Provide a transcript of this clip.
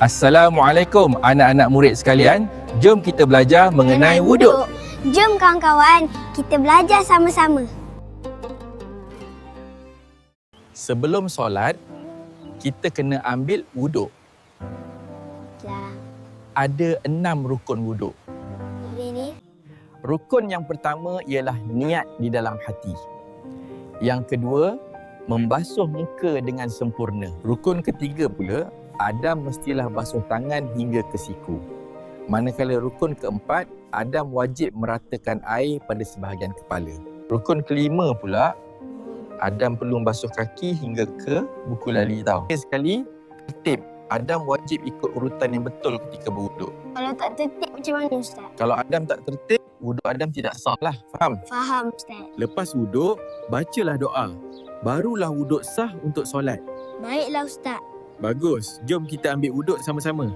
Assalamualaikum anak-anak murid sekalian. Jom kita belajar mengenai wuduk. Jom kawan-kawan, kita belajar sama-sama. Sebelum solat, kita kena ambil wuduk. Ya, Ada enam rukun wuduk. ini Rukun yang pertama ialah niat di dalam hati. Yang kedua, membasuh muka dengan sempurna. Rukun ketiga pula, Adam mestilah basuh tangan hingga ke siku. Manakala rukun keempat, Adam wajib meratakan air pada sebahagian kepala. Rukun kelima pula, Adam perlu basuh kaki hingga ke buku lali tau. Sekali, tertib. Adam wajib ikut urutan yang betul ketika berwuduk. kalau tak tertib macam mana Ustaz? Kalau Adam tak tertib, wuduk Adam tidak sah lah. Faham? Faham Ustaz. Lepas wuduk, bacalah doa. Barulah wuduk sah untuk solat. Baiklah Ustaz. Bagus. Jom kita ambil wuduk sama-sama.